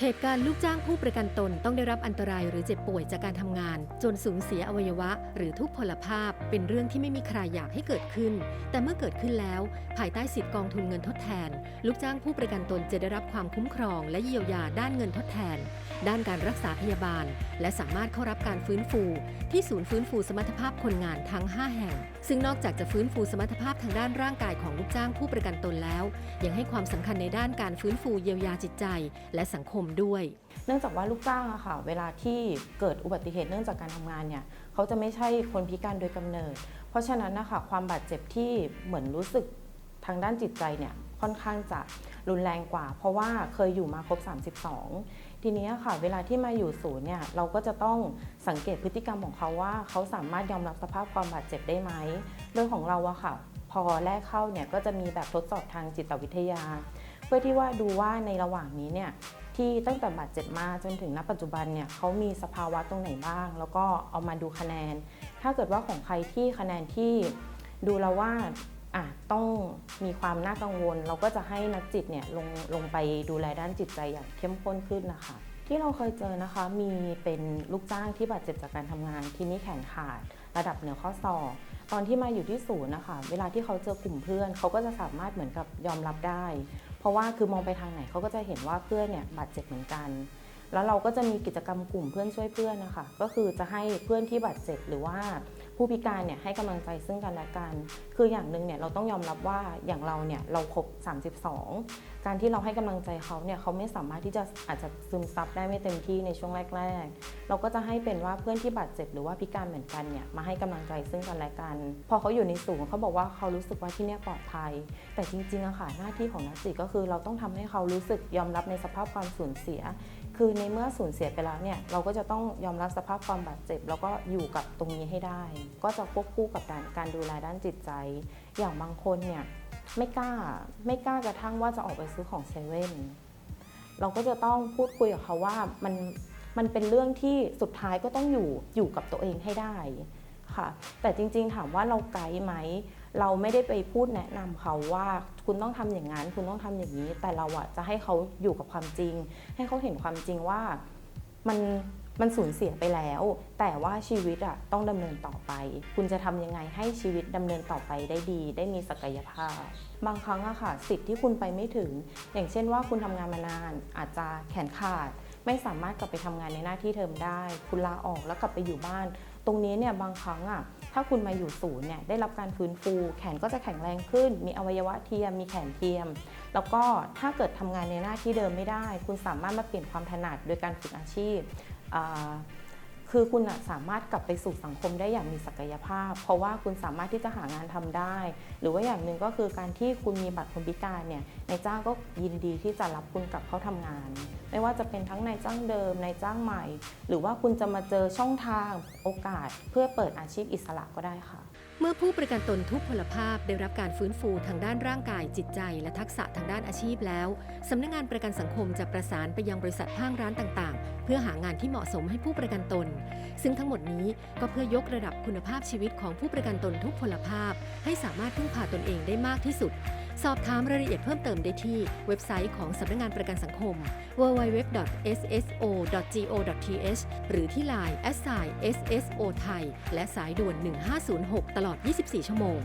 เหตุการณ์ลูกจ้างผู้ประกันตนต้องได้รับอันตรายหรือเจ็บป่วยจากการทำงาน จนสูญเสียอวัยวะ หรือทุพพลภาพ เป็นเรื่องที่ไม่มีใครอยากให้เกิดขึ้น แต่เมื่อเกิดขึ้นแล้ว ภายใต้สิทธิกองทุนเงินทดแทน ลูกจ้างผู้ประกันตนจะได้รับความคุ้มครองและเยียวยาด้านเงินทดแทน ด้านการรักษาพยาบาล และสามารถเข้ารับการฟื้นฟู ที่ศูนย์ฟื้นฟูสมรรถภาพคนงานทั้ง 5 แห่ง ซึ่งนอกจากจะฟื้นฟูสมรรถภาพทางด้านร่างกายของลูกจ้างผู้ประกันตนแล้ว ยังให้ความสำคัญในด้านการฟื้นฟูเยียวยาจิตใจ และสังคมด้วย เนื่องจากว่าลูกจ้างอะค่ะ เวลาที่เกิดอุบัติเหตุเนื่องจากการทำงานเนี่ยเขาจะไม่ใช่คนพิการโดยกำเนิด เพราะฉะนั้นนะคะความบาดเจ็บที่เหมือนรู้สึกทางด้านจิตใจเนี่ยค่อนข้างจะรุนแรงกว่า เพราะว่าเคยอยู่มาครบ 32 ทีนี้ค่ะ เวลาที่มาอยู่ศูนย์เนี่ยเราก็จะต้องสังเกตพฤติกรรมของเขาว่า เขาสามารถยอมรับสภาพความบาดเจ็บได้ไหมเรื่องของเราอะค่ะ พอแรกเข้าเนี่ยก็จะมีแบบทดสอบทางจิตวิทยา เพื่อที่ว่าดูว่าในระหว่างนี้เนี่ย ที่ตั้งแต่บาดเจ็บมาจนถึงณปัจจุบันเนี่ยเขามีสภาวะตรงไหนบ้าง แล้วก็เอามาดูคะแนน ถ้าเกิดว่าของใครที่คะแนนที่ดูแล้วว่าอะต้องมีความน่ากังวล เราก็จะให้นักจิตเนี่ยลงลงไปดูแลด้านจิตใจอย่างเข้มข้นขึ้นนะคะ ที่เราเคยเจอนะคะมีเป็นลูกจ้างที่บาดเจ็บจากการทำงานที่นี้แขนขาด ระดับเหนือข้อศอกตอนที่มาอยู่ที่ศูนย์นะคะเวลาที่เขาเจอกลุ่มเพื่อนเขาก็จะสามารถเหมือนกับยอมรับได้ ราะว่าคือมองไปทางไหนเขาก็จะเห็นว่าเพื่อนเนี่ยบาดเจ็บเหมือนกัน แล้วเราก็จะมีกิจกรรมกลุ่มเพื่อนช่วยเพื่อนนะคะ ก็คือจะให้เพื่อนที่บาดเจ็บหรือว่า ผู้พิการเนี่ยให้กำลังใจซึ่งกันและกัน คืออย่างหนึ่งเนี่ยเราต้องยอมรับว่าอย่างเราเนี่ยเราครบ 32 การที่เราให้กำลังใจเขาเนี่ยเขาไม่สามารถที่จะอาจจะซึมซับได้ไม่เต็มที่ในช่วงแรก ๆ เราก็จะให้เป็นว่าเพื่อนที่บาดเจ็บหรือว่าพิการเหมือนกันเนี่ยมาให้กำลังใจซึ่งกันและกัน พอเขาอยู่ในศูนย์เขาบอกว่าเขารู้สึกว่าที่เนี่ยปลอดภัย แต่จริงๆอะค่ะหน้าที่ของนักจิตก็คือเราต้องทำให้เขารู้สึกยอมรับในสภาพความสูญเสีย คือในเมื่อสูญเสียไปแล้วเนี่ยเราก็จะต้องยอมรับสภาพความบาดเจ็บ แล้วก็อยู่กับตรงนี้ให้ได้ก็จะควบคู่กับการการดูแลด้านจิตใจ อย่างบางคนเนี่ยไม่กล้าไม่กล้ากระทั่งว่าจะออกไปซื้อของเซเว่นเราก็จะต้องพูดคุยกับเขาว่ามันมันเป็นเรื่องที่สุดท้ายก็ต้องอยู่อยู่กับตัวเองให้ได้ค่ะแต่จริงๆถามว่าเราไกด์ไหม เราไม่ได้ไปพูดแนะนำเขาว่าคุณต้องทำอย่างนั้น คุณต้องทำอย่างนี้ แต่เราอะจะให้เขาอยู่กับความจริง ให้เขาเห็นความจริงว่ามัน มันสูญเสียไปแล้ว แต่ว่าชีวิตอะต้องดำเนินต่อไป คุณจะทำยังไงให้ชีวิตดำเนินต่อไปได้ดี ได้มีศักยภาพ บางครั้งอะค่ะสิทธิ์ที่คุณไปไม่ถึง อย่างเช่นว่าคุณทำงานมานาน อาจจะแขนขาด ไม่สามารถกลับไปทำงานในหน้าที่เดิมได้ คุณลาออกแล้วกลับไปอยู่บ้าน ตรงนี้เนี่ยบางครั้งอะถ้าคุณมาอยู่ศูนย์เนี่ยได้รับการฟื้นฟู แขนก็จะแข็งแรงขึ้น มีอวัยวะเทียม มีแขนเทียม แล้วก็ถ้าเกิดทำงานในหน้าที่เดิมไม่ได้ คุณสามารถมาเปลี่ยนความถนัดโดยการฝึกอาชีพ คือคุณสามารถกลับไปสู่สังคมได้อย่างมีศักยภาพ เพราะว่าคุณสามารถที่จะหางานทำได้ หรือว่าอย่างหนึ่งก็คือการที่คุณมีบัตรคนพิการเนี่ยในเจ้างก็ยินดีที่จะรับคุณกลับเข้าทำงานไม่ว่าจะเป็นทั้งนายจ้างเดิมนายจ้างใหม่ หรือว่าคุณจะมาเจอช่องทางโอกาส เพื่อเปิดอาชีพอิสระก็ได้ค่ะ เมื่อผู้ประกันตนทุกพลภาพได้รับการฟื้นฟูทางด้านร่างกายจิตใจ และทักษะทางด้านอาชีพแล้วสำนักงงานประกันสังคมจะประสานไปยังบริษัทห้างร้านต่างๆ เพื่อหางานที่เหมาะสมให้ผู้ประกันตน ซึ่งทั้งหมดนี้ก็เพื่อยกระดับคุณภาพชีวิตของผู้ประกันตนทุกพลภาพ ให้สามารถพึ่งพาตนเองได้มากที่สุด สอบถามรายละเอียดเพิ่มเติมได้ที่เว็บไซต์ของสำนักงานประกันสังคม www.sso.go.th หรือที่ Line @sso ไทยและสายด่วน 1506 ตลอด 24 ชั่วโมง